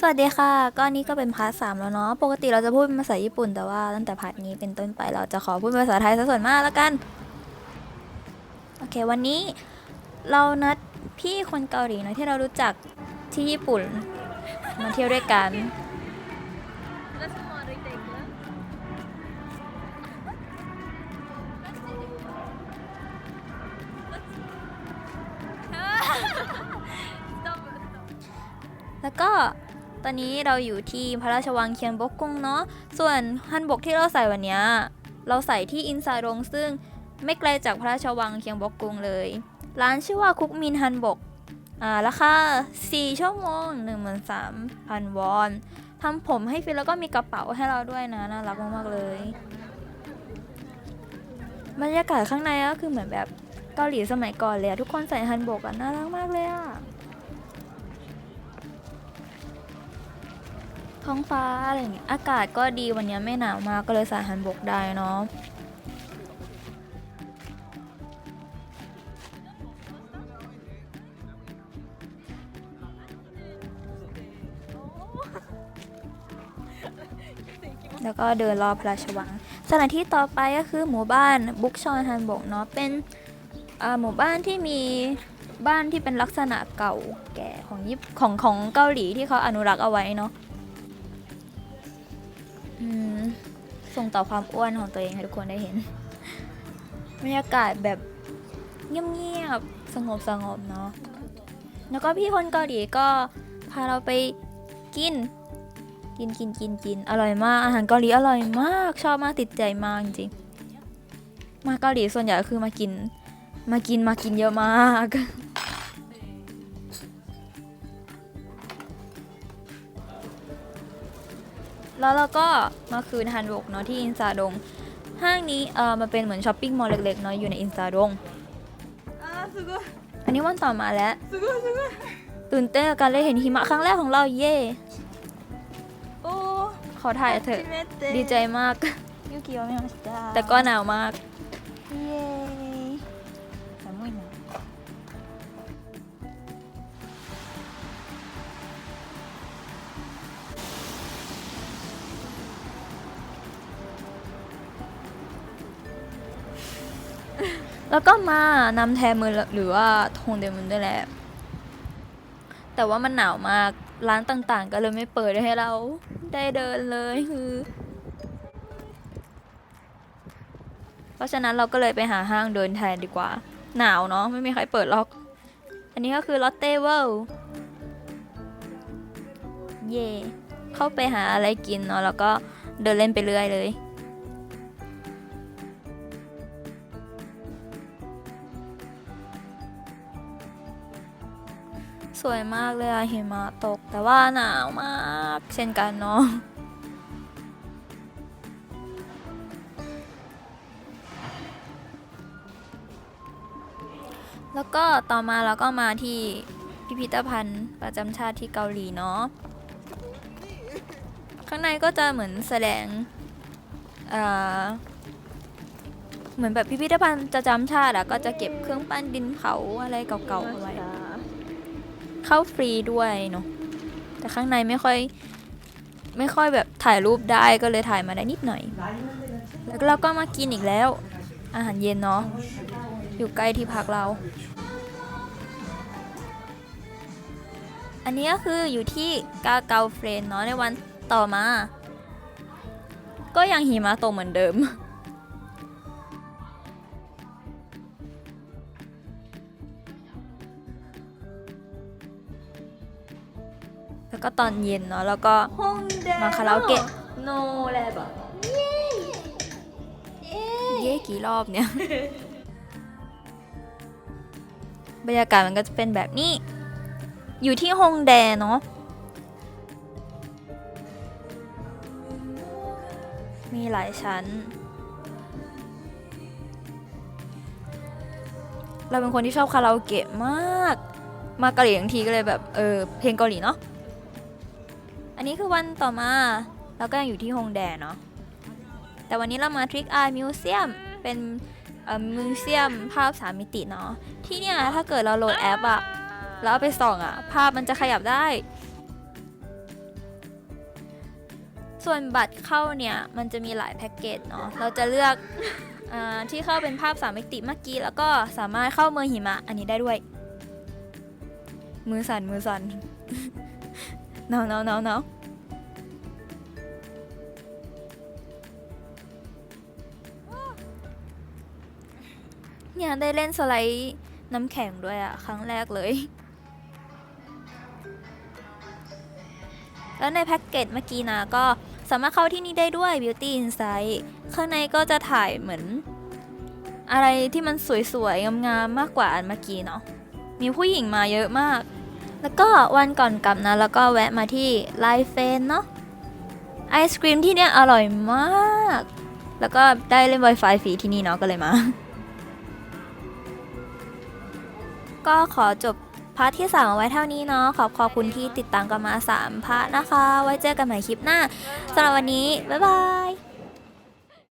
สวัสดีค่ะก็นี่ก็เป็นพาร์ทสามแล้วเนาะ ปกติเราจะพูดเป็นภาษาญี่ปุ่นแต่ว่าตั้งแต่พาร์ทนี้เป็นต้นไปเราจะขอพูดภาษาไทยซะส่วนมากแล้วกัน โอเค วันนี้เรานัดพี่คนเกาหลีเนาะที่เรารู้จักที่ญี่ปุ่น มาเที่ยวด้วยกัน แล้วก็ ตอนนี้เราอยู่ที่พระราชวังเคียงบกกุงเนาะ ส่วนฮันบกที่เราใส่วันนี้เราใส่ที่อินซาดงซึ่งไม่ไกลจากพระราชวังเคียงบกกุงเลย ร้านชื่อว่าคุกมินฮันบก อ่าราคา4ชั่วโมง13,000 วอนทำผมให้ฟรีแล้วก็มีกระเป๋าให้เราด้วยนะ น่ารักมากๆเลย บรรยากาศข้างในก็คือเหมือนแบบเกาหลีสมัยก่อนเลยทุกคนใส่ฮันบกอะน่ารักมากเลยอะ ท้องฟ้าอะไรอย่างเงี้ยอากาศก็ดีวันนี้ไม่หนาวมากก็เลยใส่ฮันบกได้เนาะแล้วก็เดินรอบพระราชวัง สถานที่ต่อไปก็คือหมู่บ้านบุกชอนฮันบกเนาะ เป็นหมู่บ้านที่มีบ้านที่เป็นลักษณะเก่าแก่ของญี่ปุ่นของของเกาหลีที่เขาอนุรักษ์เอาไว้เนาะ ส่งต่อความอ้วนของตัวเองให้ทุกคนได้เห็นบรรยากาศแบบเงียบๆสงบสงบๆเนาะแล้วก็พี่คนเกาหลีก็พาเราไปกิน กินกินกินกินอร่อยมาก อาหารเกาหลีอร่อยมาก ชอบมากติดใจมากจริงๆมาเกาหลีส่วนใหญ่ก็คือมากิน มากินมากินเยอะมาก แล้วเราก็มาคืนฮันวกเนาะที่อินซาดง ห้างนี้เออมันเป็นเหมือนช้อปปิ้งมอลล์เล็กๆเนาะอยู่ในอินซาดง อันนี้วันต่อมาแล้ว ตื่นเต้นกับการได้เห็นหิมะครั้งแรกของเราเย่โอ้ขอถ่ายเถอะ ดีใจมากยูกิโอไม่มาแต่ก็หนาวมาก เย้ แล้วก็มานำแทนมือหรือว่าทงเดมุนด้วยแหละ แต่ว่ามันหนาวมากร้านต่างๆ ก็เลยไม่เปิดให้เราได้เดินเลยคือ เพราะฉะนั้นเราก็เลยไปหาห้างเดินแทนดีกว่า หนาวเนาะไม่มีใครเปิดหรอก อันนี้ก็คือลอตเต้เวิลด์เย่เข้าไปหาอะไรกินเนาะแล้วก็เดินเล่นไปเรื่อยเลย สวยมากเลยอะหิมะตก แต่ว่าหนาวมาก เช่นกันเนาะแล้วก็ต่อมาเราก็มาที่พิพิธภัณฑ์ประจำชาติที่เกาหลีเนาะ ข้างในก็จะเหมือนแสดงเอ่อเหมือนแบบพิพิธภัณฑ์ประจำชาติอะก็จะเก็บเครื่องปั้นดินเผาอะไรเก่าๆเอาไว้ เข้าฟรีด้วยเนาะแต่ข้างในไม่ค่อยไม่ค่อยแบบถ่ายรูปได้ก็เลยถ่ายมาได้นิดหน่อย แล้วเราก็มากินอีกแล้ว อาหารเย็นเนาะอยู่ใกล้ที่พักเรา อันนี้ก็คืออยู่ที่กาเกาเฟรนเนาะในวันต่อมา ก็ยังหิมะตกเหมือนเดิม แล้วก็ตอนเย็นเนาะแล้วก็มาคาราโอเกะโนแลบเย่เย่กี่รอบเนี่ย บรรยากาศมันก็จะเป็นแบบนี้ อยู่ที่ฮงแดเนาะมีหลายชั้น เราเป็นคนที่ชอบคาราโอเกะมาก มาเกาหลีทั้งทีก็เลยแบบ เออ เพลงเกาหลีเนาะ นนี้คือวันต่อมาเราก็ยังอยู่ที่ฮงแดเนาะแต่วันนี้เรามาทริกอายมิวเซียมเป็นเอ่อมิวเซียมภาพสามมิติเนาะที่เนี่ยถ้าเกิดเราโหลดแอปอะแล้วเอาไปส่องอะภาพมันจะขยับได้ ส่วนบัตรเข้าเนี่ย มันจะมีหลายแพ็กเกจเนาะเราจะเลือกอาที่เข้าเป็นภาพสามมิติเมื่อกี้ แล้วก็สามารถเข้าเมืองหิมะอันนี้ได้ด้วย มือสั่นมือสั่นเนาเนาเนาเนา เนี่ยได้เล่นสไลด์น้ำแข็งด้วยอะครั้งแรกเลย แล้วในแพ็กเกจเมื่อกี้นะก็สามารถเข้าที่นี่ได้ด้วย Beauty Insight ข้างในก็จะถ่ายเหมือน อะไรที่มันสวยๆ งามๆ มากกว่าอันเมื่อกี้เนาะ มีผู้หญิงมาเยอะมาก แล้วก็วันก่อนกลับนะ แล้วก็แวะมาที่ไลฟ์เฟนเนาะ ไอศครีมที่เนี่ยอร่อยมาก แล้วก็ได้เล่น Wi-Fi ฟรีที่นี่เนาะก็เลยมา ก็ขอจบพาร์ทที่ 3 เอาไว้เท่านี้เนาะขอบขอบคุณที่ติดตามกันมา 3พาร์ทนะคะ ไว้เจอกันใหม่คลิปหน้าสำหรับวันนี้ บ๊ายบาย